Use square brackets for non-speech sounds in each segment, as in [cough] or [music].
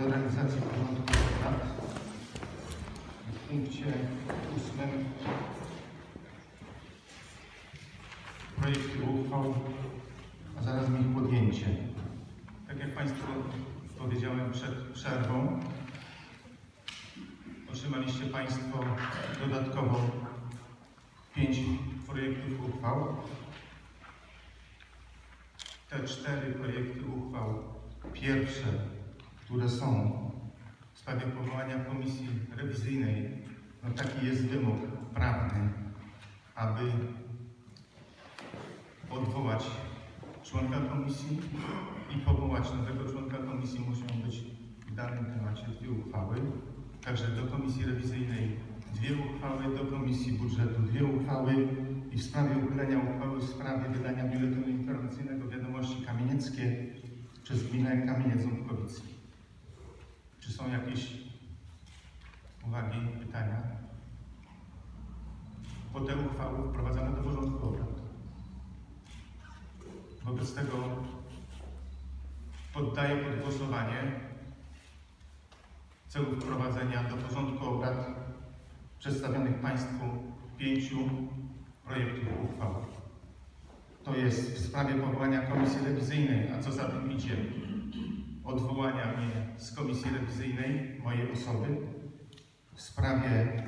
do realizacji porządku obrad. W punkcie ósmym projekty uchwał, a zarazem ich podjęcie. Tak jak Państwu powiedziałem przed przerwą, otrzymaliście Państwo dodatkowo pięć projektów uchwał. Te cztery projekty uchwał, pierwsze, które są w sprawie powołania komisji rewizyjnej, no taki jest wymóg prawny, aby odwołać członka komisji i powołać nowego członka komisji muszą być w danym temacie dwie uchwały. Także do komisji rewizyjnej dwie uchwały, do komisji budżetu dwie uchwały i w sprawie uchylenia uchwały w sprawie wydania biuletynu informacyjnego wiadomości kamienieckie przez gminę Kamieniec Ząbkowicki. Czy są jakieś uwagi, pytania? Bo te uchwały wprowadzamy do porządku obrad. Wobec tego poddaję pod głosowanie w celu wprowadzenia do porządku obrad przedstawionych Państwu pięciu projektów uchwał. To jest w sprawie powołania komisji rewizyjnej, a co za tym idzie, odwołania mnie z komisji rewizyjnej, mojej osoby, w sprawie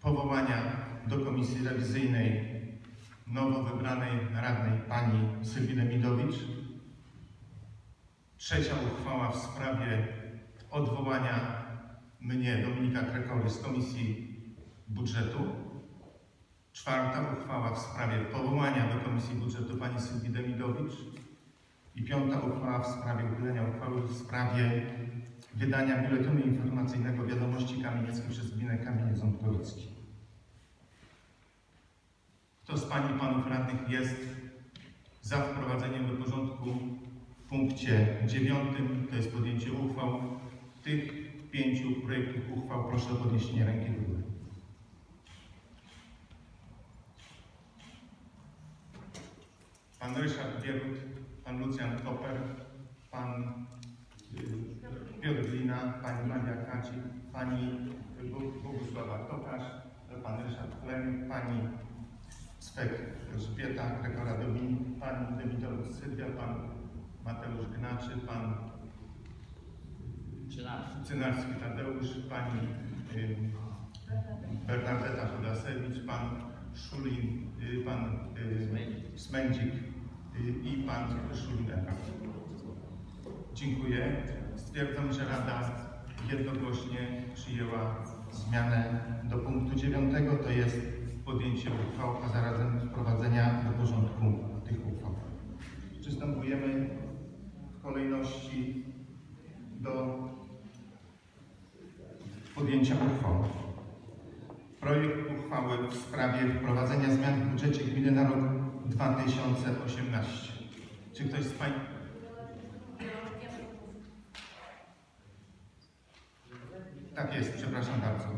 powołania do komisji rewizyjnej nowo wybranej radnej pani Sylwii Demidowicz. Trzecia uchwała w sprawie odwołania mnie, Dominika Krekory, z Komisji Budżetu. Czwarta uchwała w sprawie powołania do Komisji Budżetu pani Sylwii Demidowicz. I piąta uchwała w sprawie uchylenia uchwały w sprawie wydania biuletynu informacyjnego wiadomości kamienieckiej przez gminę Kamieniec Ząbkowicki. Kto z Pań i Panów Radnych jest za wprowadzeniem do porządku w punkcie dziewiątym, to jest podjęcie uchwał, tych pięciu projektów uchwał, proszę o podniesienie ręki do góry. Pan Ryszard Bierut, Pan Lucjan Koper, Pan y, Piotr Glina, Pani Maria Kacik, Pani Bog- Bogusława Tokarz, Pan Ryszard Klem, Pani Swek Elżbieta Gregora Domin, Pani Demidor Sylwia, Pan Mateusz Gnaczy, Pan. Cynarski Tadeusz, Pani ym, Bernadeta Chodasewicz, Pan Szulin, y, Pan y, Smędzik y, i Pan Ewa. Dziękuję. Stwierdzam, że Rada jednogłośnie przyjęła zmianę do punktu dziewiątego, to jest podjęcie uchwał, a zarazem wprowadzenia do porządku tych uchwał. Przystępujemy w kolejności do podjęcia uchwał. Projekt uchwały w sprawie wprowadzenia zmian w budżecie gminy na rok 2018. Czy ktoś z Pań... Tak jest, przepraszam bardzo.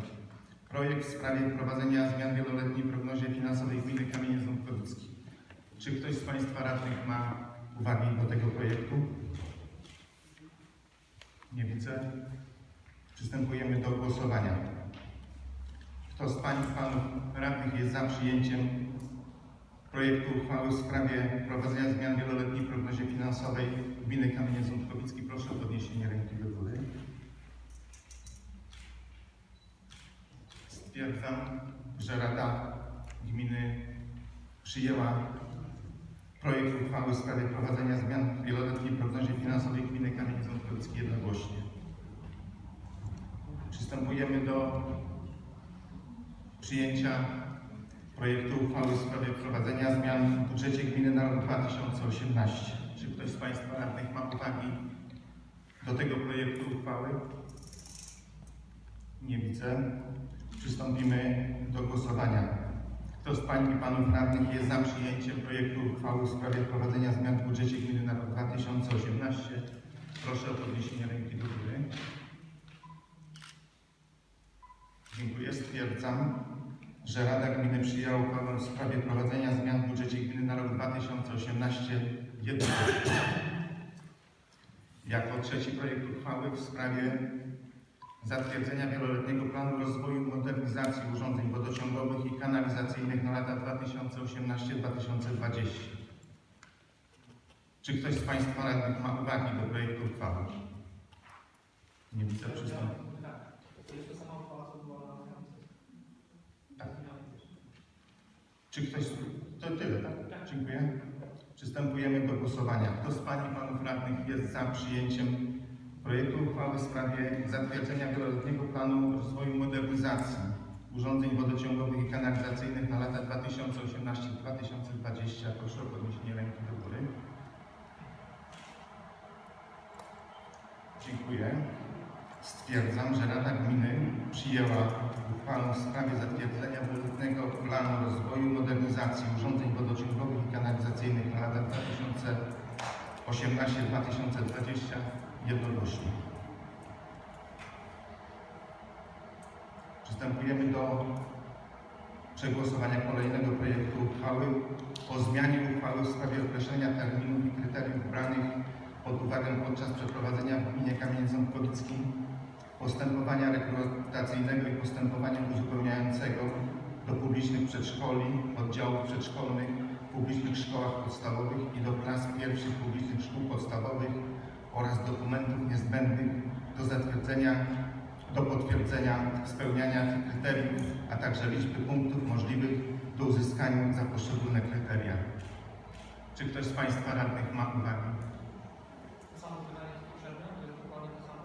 Projekt w sprawie wprowadzenia zmian wieloletniej prognozie finansowej gminy Kamieniec Ząbkowicki. Czy ktoś z Państwa radnych ma uwagi do tego projektu? Nie widzę. Przystępujemy do głosowania. Kto z Pań i Panów Radnych jest za przyjęciem projektu uchwały w sprawie wprowadzenia zmian w wieloletniej prognozie finansowej gminy Kamieniec Ząbkowicki? Proszę o podniesienie ręki do góry. Stwierdzam, że Rada Gminy przyjęła projekt uchwały w sprawie wprowadzenia zmian w wieloletniej prognozie finansowej gminy Kamieniec Ząbkowicki jednogłośnie. Przystępujemy do przyjęcia projektu uchwały w sprawie wprowadzenia zmian w budżecie gminy na rok 2018. Czy ktoś z Państwa radnych ma uwagi do tego projektu uchwały? Nie widzę. Przystąpimy do głosowania. Kto z Pań i Panów Radnych jest za przyjęciem projektu uchwały w sprawie wprowadzenia zmian w budżecie gminy na rok 2018? Proszę o podniesienie ręki do góry. Dziękuję. Stwierdzam, że Rada Gminy przyjęła uchwałę w sprawie prowadzenia zmian w budżecie gminy na rok 2018 jednogłośnie. Jako trzeci projekt uchwały w sprawie zatwierdzenia wieloletniego planu rozwoju modernizacji urządzeń wodociągowych i kanalizacyjnych na lata 2018-2020. Czy ktoś z Państwa radnych ma uwagi do projektu uchwały? Nie widzę przystąpienia. Tak. To jest to sama uchwała, co była na Tak. Czy ktoś... To tyle, tak? Dziękuję. Przystępujemy do głosowania. Kto z Pań i Panów Radnych jest za przyjęciem projektu uchwały w sprawie zatwierdzenia wieloletniego planu rozwoju modernizacji urządzeń wodociągowych i kanalizacyjnych na lata 2018-2020? Proszę o podniesienie ręki do góry. Dziękuję. Stwierdzam, że Rada Gminy przyjęła uchwałę w sprawie zatwierdzenia wieloletniego planu rozwoju i modernizacji urządzeń wodociągowych i kanalizacyjnych na lata 2018-2020 jednogłośnie. Przystępujemy do przegłosowania kolejnego projektu uchwały o zmianie uchwały w sprawie określenia terminów i kryteriów branych pod uwagę podczas przeprowadzenia w gminie Kamień-Ząbkowickim postępowania rekrutacyjnego i postępowania uzupełniającego do publicznych przedszkoli, oddziałów przedszkolnych, publicznych szkołach podstawowych i do klas pierwszych publicznych szkół podstawowych oraz dokumentów niezbędnych do zatwierdzenia, do potwierdzenia spełniania tych kryteriów, a także liczby punktów możliwych do uzyskania za poszczególne kryteria. Czy ktoś z Państwa radnych ma uwagi? To samo pytanie jest potrzebne, to jest dokładnie to samo.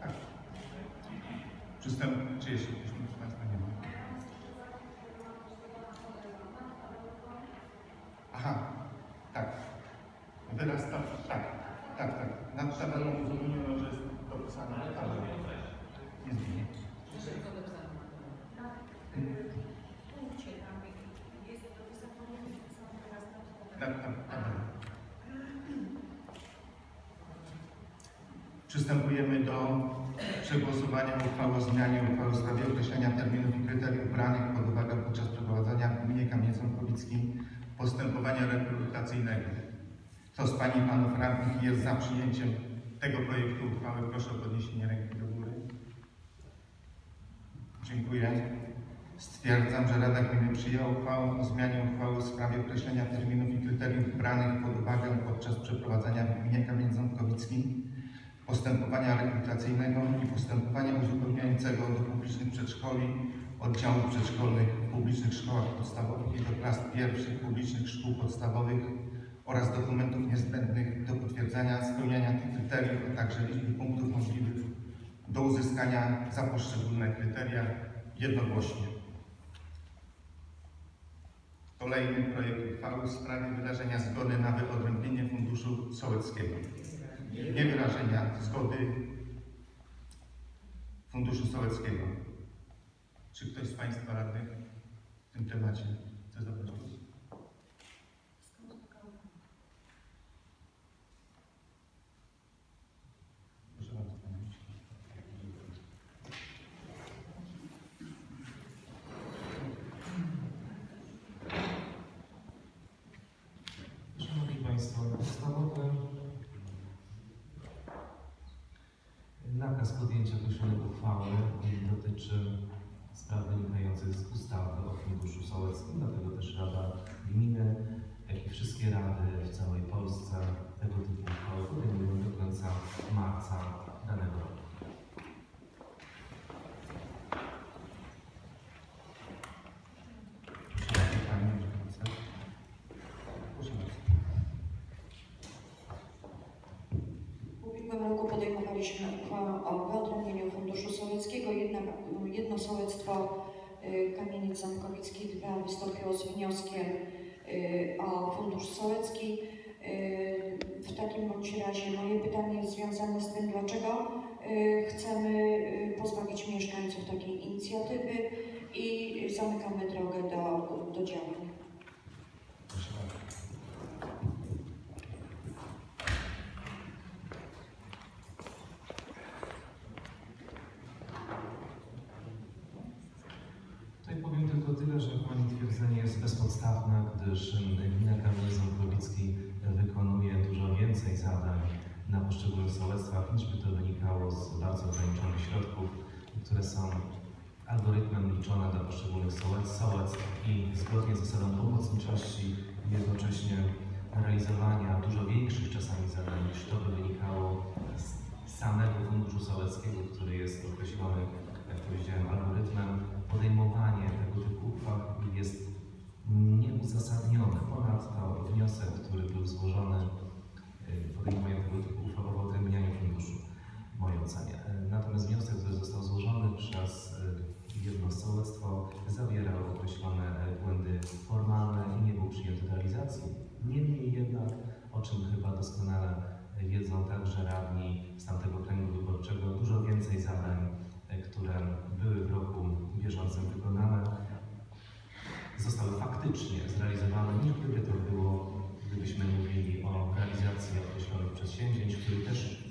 Tak. Przystęp... Czy jeszcze ktoś z Państwa nie ma? Aha, tak. Wyraz tak, tak, tak, tak. Nad tabelą uzupełniono, że jest dopisane jest teraz na Tak, tak, tabelą. Przystępujemy do przegłosowania uchwały o zmianie uchwały w sprawie określenia terminów i kryteriów branych pod uwagę podczas przeprowadzania w gminie Kamień-Ząbkowickim postępowania rekrutacyjnego. Kto z Pań i Panów Radnych jest za przyjęciem tego projektu uchwały? Proszę o podniesienie ręki do góry. Dziękuję. Stwierdzam, że Rada Gminy przyjęła uchwałę o zmianie uchwały w sprawie określenia terminów i kryteriów branych pod uwagę podczas przeprowadzania w gminie Kamień-Ząbkowickim postępowania rekrutacyjnego i postępowania uzupełniającego do publicznych przedszkoli, oddziałów przedszkolnych w publicznych szkołach podstawowych i do klas pierwszych publicznych szkół podstawowych oraz dokumentów niezbędnych do potwierdzenia spełniania tych kryteriów, a także liczby punktów możliwych do uzyskania za poszczególne kryteria jednogłośnie. Kolejny projekt uchwały w sprawie wyrażenia zgody na wyodrębnienie Funduszu Sołeckiego. Nie wyrażenia zgody Funduszu Sołeckiego. Czy ktoś z Państwa radnych w tym temacie chce zabrać głos? Proszę bardzo, panie ministrze. Szanowni Państwo, podstawowy nakaz podjęcia określonej uchwały dotyczy spraw wynikających z ustawy o Funduszu Sołeckim, dlatego też Rada Gminy, jak i wszystkie rady w całej Polsce tego typu uchwały podejmują do końca marca danego roku. Podejmowaliśmy uchwałę o wyodrębnieniu Funduszu Sołeckiego. Jedna, jedno sołectwo y, Kamienic Ząbkowicki 2 wystąpiło z wnioskiem y, o Fundusz Sołecki. W takim bądź razie moje pytanie jest związane z tym, dlaczego y, chcemy y, pozbawić mieszkańców takiej inicjatywy i zamykamy drogę do, do działań. Proszę bardzo. Tutaj powiem tylko tyle, że Pani twierdzenie jest bezpodstawne, gdyż gmina Kamień Ząbkowicki wykonuje dużo więcej zadań na na poszczególnych sołectwach, niż by to wynikało z bardzo ograniczonych środków, które są algorytmem liczone dla poszczególnych sołec- sołectw i zgodnie z zasadą pomocniczości i jednocześnie realizowania dużo większych czasami zadań niż to by wynikało z samego sołeckiego, który jest określony, jak powiedziałem, algorytmem. Podejmowanie tego typu uchwał jest nieuzasadnione. Ponadto wniosek, który był złożony, y, podejmuje tego typu uchwał o wyodrębnianiu funduszu, w mojej ocenie. Y, Natomiast wniosek, który został złożony przez y, jedno sołectwo, zawierał określone błędy formalne i nie był przyjęty do realizacji. Niemniej jednak, o czym chyba doskonale wiedzą także radni z tamtego okręgu wyborczego, dużo więcej zadań, y, które były w roku bieżącym wykonane, zostały faktycznie zrealizowane, niż gdyby to było, gdybyśmy mówili o realizacji określonych przedsięwzięć, które też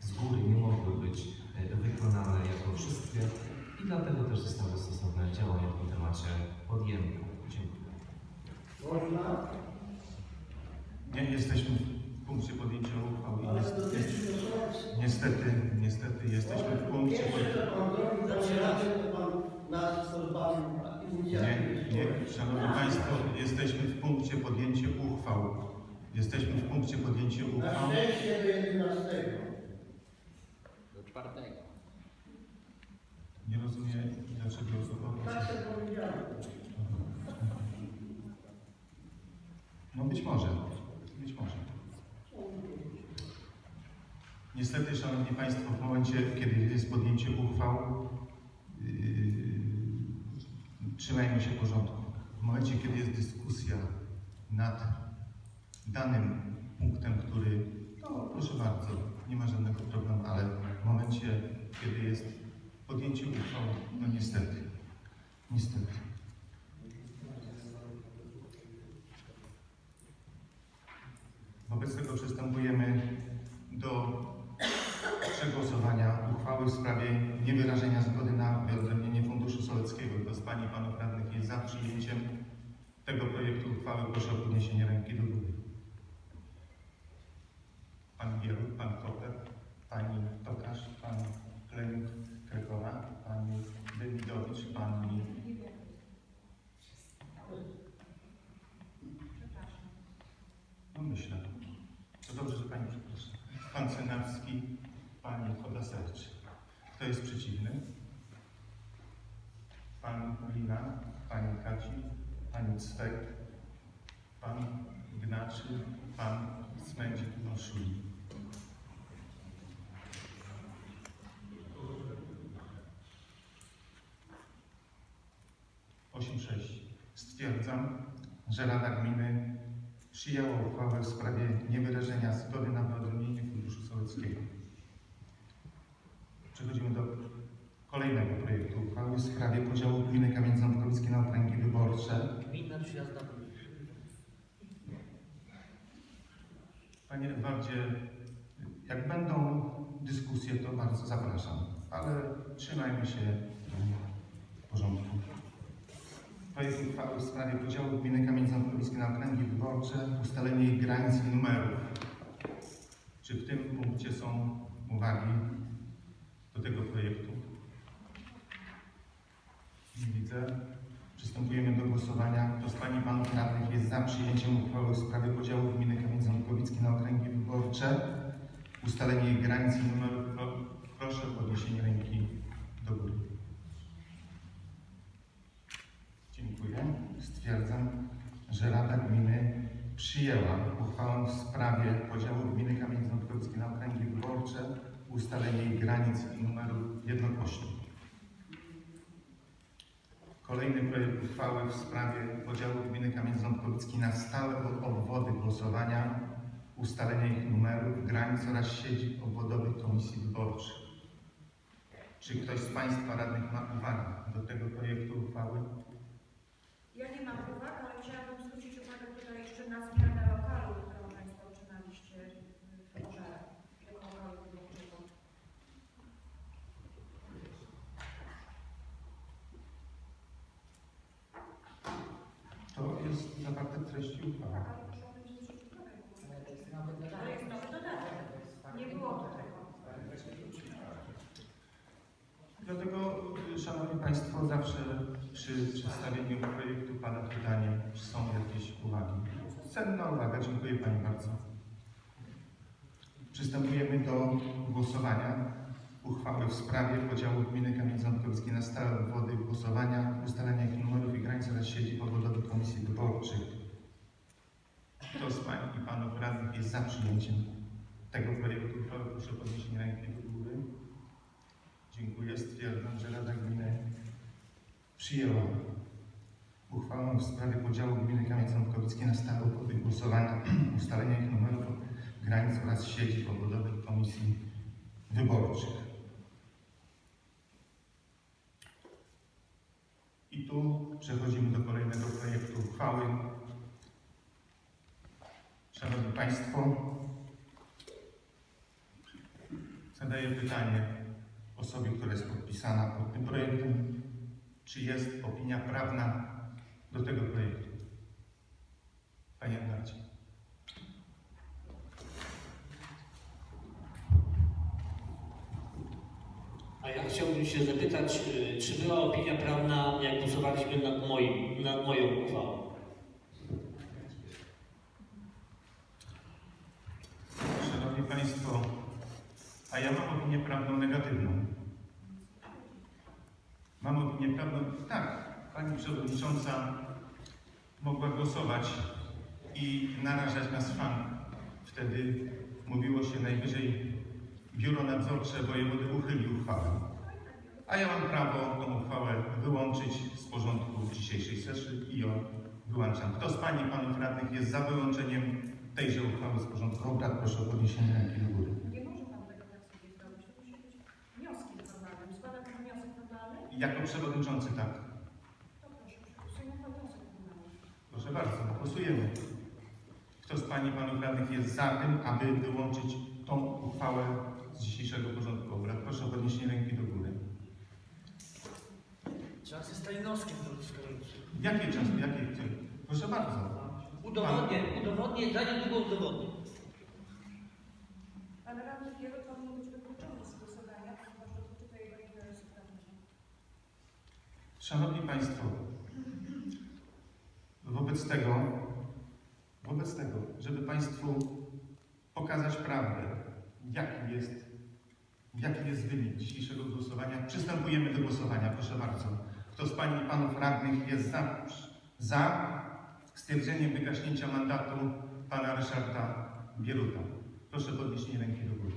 z góry nie mogły być e, wykonane jako wszystkie i dlatego też zostały stosowne działania w tym temacie podjęte. Dziękuję. Można, Nie jesteśmy w punkcie podjęcia uchwały. ale Jest, dotyczy jest, to sytuacji. niestety, niestety jesteśmy w punkcie Pierwsze, podjęcia co pan zrobił, zabieracie, to pan nas pozbawił Nie, inicjatywy. nie, Szanowni Państwo, jesteśmy w punkcie podjęcia uchwał. Jesteśmy w punkcie podjęcia Na uchwał. szczęście do 11. Do czwartego. Nie rozumiem, dlaczego Tak się powiedziałem. No być może, być może. Niestety, Szanowni Państwo, w momencie, kiedy jest podjęcie uchwał, yy, trzymajmy się porządku. W momencie, kiedy jest dyskusja nad danym punktem, który, no proszę bardzo, nie ma żadnego problemu, ale w momencie, kiedy jest podjęcie uchwał, no niestety, niestety. Wobec tego przystępujemy do przegłosowania uchwały w sprawie niewyrażenia zgody na wyodrębnienie Funduszu Soleckiego. Kto z Pań i Panów Radnych jest za przyjęciem tego projektu uchwały, proszę o podniesienie ręki do góry. Pan Bieruch, Pan Koper, Pani Tokarz, Pan Kleniuk Krekowa, Pani Dewidowicz, Pani No myślę. To dobrze, że Pani przepraszam. Pan Cenarski, Pani Chodasewicz. Kto jest przeciwny? Pan Lina, Pani Kaci, Pani Cwek, Pan Gnaczy, Pan Smędzik Noszuli. Osiem sześć. Stwierdzam, że Rada Gminy przyjęła uchwałę w sprawie niewyrażenia zgody na wyodrębnienie Funduszu Sołeckiego. Przechodzimy do kolejnego projektu uchwały w sprawie podziału gminy Kamień-Ząbkowicki na okręgi wyborcze. Gminna przyjazna Panie Edwardzie, jak będą dyskusje, to bardzo zapraszam, ale trzymajmy się w porządku. Projekt uchwały w sprawie podziału gminy Kamień-Ząbkowicki na okręgi wyborcze, ustalenie ich granic i numerów. Czy w tym punkcie są uwagi do tego projektu? Nie widzę. Przystępujemy do głosowania. Kto z Pań i Panów Radnych jest za przyjęciem uchwały w sprawie podziału gminy Kamień-Ząbkowicki na okręgi wyborcze, ustalenie granic i numerów? Pro, proszę o podniesienie ręki do góry. Dziękuję. Stwierdzam, że Rada Gminy przyjęła uchwałę w sprawie podziału gminy Kamień-Ząbkowicki na okręgi wyborcze, ustalenie granic i numerów jednokośnych. Kolejny projekt uchwały w sprawie podziału gminy Kamień-Ząbkowicki na stałe obwody głosowania, ustalenia ich numerów, granic oraz siedzib obwodowych komisji wyborczych. Czy ktoś z Państwa radnych ma uwagi do tego projektu uchwały? Ja nie mam uwag, ale chciałabym zwrócić uwagę tutaj jeszcze na zmianę lokalu, którą Państwo otrzymaliście w tego lokalu wyborczego. To jest zawarte w treści uchwały. Ale proszę o tym zwrócić uwagę. To jest nowy To jest nowy dodatek. Nie Państwo, zawsze przy przedstawieniu projektu pada pytanie, czy są jakieś uwagi. Cenna uwaga, dziękuję Pani bardzo. Przystępujemy do głosowania uchwały w sprawie podziału gminy Kamień Ząbkowski na stałe obwody głosowania, ustalenia ich numerów i granic oraz siedzib obwodowych komisji wyborczych. Kto z Pań i Panów Radnych jest za przyjęciem tego projektu uchwały? Proszę o podniesienie ręki do góry. Dziękuję. Stwierdzam, że Rada Gminy przyjęła uchwałę w sprawie podziału gminy Kamień Ząbkowicki na stałe obwody głosowania, [clears throat] ustalenia ich numerów, granic oraz siedzib obwodowych komisji wyborczych. I tu przechodzimy do kolejnego projektu uchwały. Szanowni Państwo, zadaję pytanie osobie, która jest podpisana pod tym projektem, czy jest opinia prawna do tego projektu. Panie Edwardzie. A ja chciałbym się zapytać, y, czy była opinia prawna, jak głosowaliśmy nad, moim, nad moją uchwałą? Szanowni Państwo, a ja mam opinię prawną negatywną. Mam opinię prawną, tak, Pani Przewodnicząca mogła głosować i narażać na szwank. Wtedy mówiło się najwyżej Biuro Nadzorcze Wojewody uchyli uchwałę. A ja mam prawo tą uchwałę wyłączyć z porządku dzisiejszej sesji i ją wyłączam. Kto z Pani i Panów Radnych jest za wyłączeniem tejże uchwały z porządku obrad? Proszę o podniesienie ręki do góry. Nie może Pan tego tak sobie zrobić. To musi być wnioskiem formalnym. Składa Pan wniosek formalny? Jako przewodniczący tak. To proszę, przegłosujmy ten wniosek formalny. Proszę bardzo, głosujemy. Kto z Pani i Panów Radnych jest za tym, aby wyłączyć tą uchwałę z dzisiejszego porządku obrad? Proszę o podniesienie ręki do góry. Trzeba ze Stalinowskim zrobić skończyć. Jakie czasy, jakie? Proszę bardzo. Udowodnię, udowodnię, za niedługo udowodnię. Pan radny Wielu powinien być wykluczony z głosowania, ponieważ dotyczy to jego interesów prawnych. Szanowni Państwo, wobec tego, wobec tego, żeby Państwu pokazać prawdę, jaki jest, jaki jest wynik dzisiejszego głosowania, przystępujemy do głosowania. Proszę bardzo. Kto z Pań i Panów Radnych jest za, za stwierdzeniem wygaśnięcia mandatu Pana Ryszarda Bieruta? Proszę podnieść ręki do góry.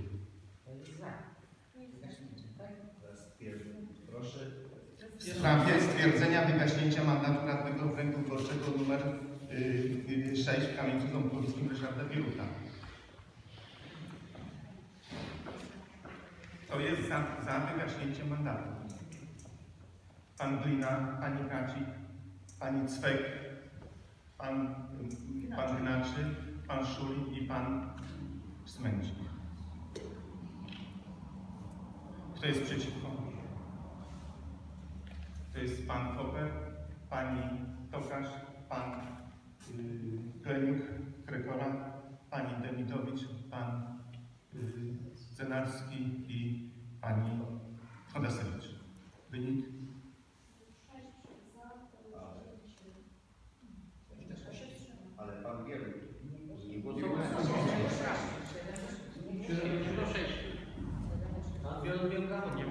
W sprawie stwierdzenia wygaśnięcia mandatu radnego okręgu wyborczego numer y, y, 6 w Kamieńcu Ząbkowickim Ryszarda Bieruta. To jest za, za wygaśnięciem mandatu. Pan Glina, Pani Kacik, Pani Cwek, Pan, pan Gnaczy, Pan Szuli i Pan Smęcik. Kto jest przeciwko? To jest pan Koper, pani Tokarz, pan yy, Kleniuk, Krekora, pani Demidowicz, pan Zenarski i pani Chodasewicz. Wynik? Ale pan Wielu nie Pan Wielu miał prawo. Nie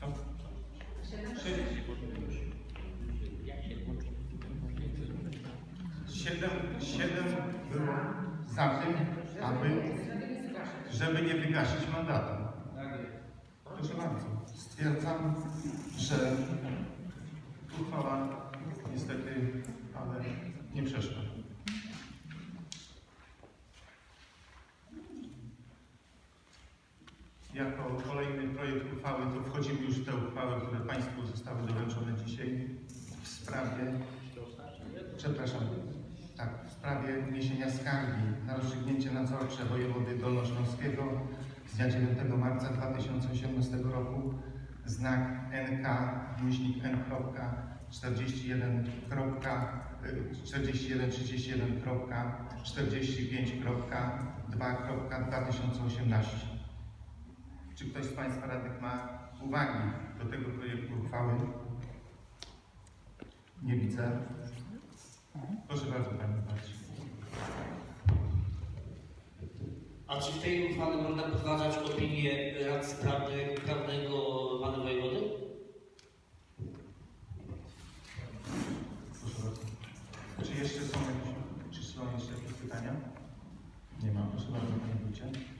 To? Siedem, siedem było za tym, aby, nie wygasić mandatu. Proszę bardzo. Stwierdzam, że uchwała niestety, ale nie przeszła. Jako kolejny projekt uchwały, to wchodzimy już w te uchwały, które Państwu zostały doręczone dzisiaj w sprawie, przepraszam, tak, w sprawie wniesienia skargi na rozstrzygnięcie nadzorcze wojewody dolnośląskiego z dnia 9 marca 2018 roku znak NK, myślnik N. 41. 41 31 45 2 2018 Czy ktoś z Państwa radnych ma uwagi do tego projektu uchwały? Nie widzę. Proszę bardzo, Panie Marcin. A czy w tej uchwale można podważać opinię rad prawnych, prawnego pana wojewody? Proszę bardzo. Czy jeszcze są czy są jeszcze jakieś pytania? Nie ma. Proszę bardzo, Panie Wójcie.